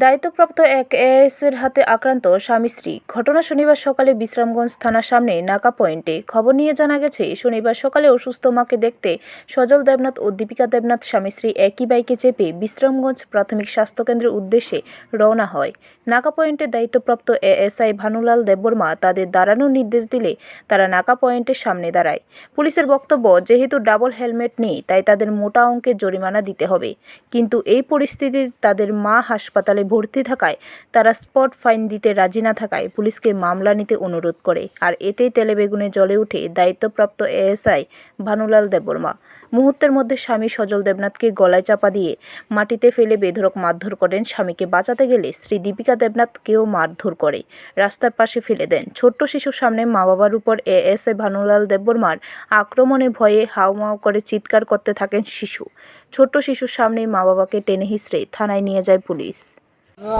দায়িত্বপ্রাপ্ত এক এএসের হাতে আক্রান্ত স্বামী স্ত্রী। ঘটনা শনিবার সকালে বিশ্রামগঞ্জ থানার সামনে নাকা পয়েন্টে। খবর নিয়ে জানা গেছে, শনিবার সকালে অসুস্থ মাকে দেখতে সজল দেবনাথ ও দীপিকা দেবনাথ স্বামী স্ত্রী একই বাইকে চেপে বিশ্রামগঞ্জ প্রাথমিক স্বাস্থ্যকেন্দ্রের উদ্দেশ্যে রওনা হয়। নাকা পয়েন্টে দায়িত্বপ্রাপ্ত এএসআই ভানুলাল দেববর্মা তাদের দাঁড়ানোর নির্দেশ দিলে তারা নাকা পয়েন্টের সামনে দাঁড়ায়। পুলিশের বক্তব্য, যেহেতু ডাবল হেলমেট নেই, তাই তাদের মোটা অঙ্কের জরিমানা দিতে হবে। কিন্তু এই পরিস্থিতিতে তাদের মা হাসপাতালে ভর্তি থাকায় তারা স্পট ফাইন দিতে রাজি না থাকায় পুলিশকে মামলা নিতে অনুরোধ করে। আর এতেই তেলে বেগুনে জ্বলে ওঠে দায়িত্বপ্রাপ্ত এএসআই ভানুলাল দেববর্মা। মুহূর্তের মধ্যে স্বামী সজল দেবনাথকে গলায় চাপা দিয়ে মাটিতে ফেলে বেধরক মারধর করেন স্বামীকে বাঁচাতে গেলে শ্রী দীপিকা দেবনাথকেও মারধর করে। রাস্তার পাশে ফেলে দেন। ছোট্ট শিশুর সামনে মা বাবার উপর এএসআই ভানুলাল দেববর্মার আক্রমণে ভয়ে হাউমাউ করে চিৎকার করতে থাকেন শিশু। ছোট্ট শিশুর সামনে মা বাবাকে টেনে হিসড়ে থানায় নিয়ে যায় পুলিশ।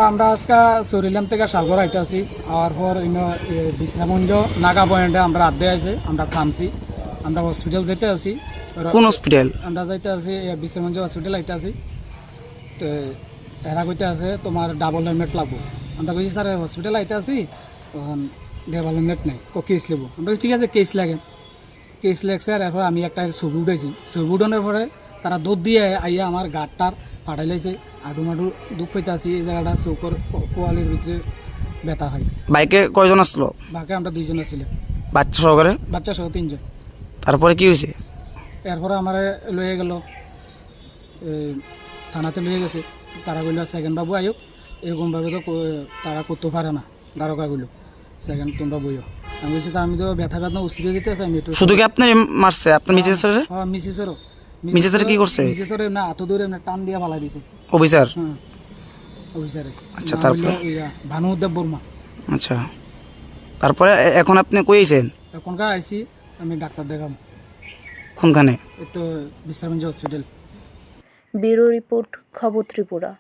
আমরা আজকে সরিলাম থেকে সাগর আইতে আছি আর পর বিশ্রামঞ্জ নাগা পয়েন্টে আমরা আড্ডে আছে আমরা থামছি আমরা হসপিটাল যেতে আছি। কোন হসপিটাল আমরা যাইতে আছি এ, বিশ্রামঞ্জ হসপিটাল আইতে আছি। তো এরা কইতে আছে তোমার ডাবল হেলমেট লাগবো। আমরা কইছি স্যার হসপিটাল আইতে আছি? তখন ডাবল হেলমেট নাই ক কেস নেব আমরা ঠিক আছে কেস লাগে। কেস লাগছে আর এরপর আমি একটা ছবি উঠেছি ছবি উঠানোর পরে তারা দুধ দিয়ে আইয়া আমার গাড়টার ফাটাই লাইছে আডু মাডু দুঃখ পাইতে আছি এই জায়গাটা চৌকর পোয়ালির ভিতরে ব্যথা হয়। বাইকে কয়জন আসলো বাকি আমরা দুইজন ছিলাম বাচ্চা সহকারে বাচ্চা সহ তিনজন। তারপরে কি হয়েছে? এরপরে আমার লয়ে গেল। থানাতে লয়ে গেছে। তারা কইল সেকেন্ড বাবু আয়ো এরকমভাবে তো তারা করতে পারে না দ্বারকা কইল সেকেন্ড তোমরা বইও আমি বলছি আমি তো ব্যথা ব্যথা উস্তিতে যেতে আছে আমি শুধু কি আপনি মারছে? আপনার মিসেসের হ্যাঁ মিসেসেরও মিসেসের কি করছে? মিসেসের না হাত ধরে না টান দিয়ে পালাই দিছে। অফিসার? হ্যাঁ। অফিসারে। আচ্ছা, তারপর? ভানু ভানুদেব বর্মা। আচ্ছা। তারপরে এ- এখন আপনি কই আইছেন? এখনকার আইছি আমি ডাক্তার দেখাম কোনখানে? তো বিশ্রামঞ্জ হসপিটাল ব্যুরো রিপোর্ট খবর ত্রিপুরা।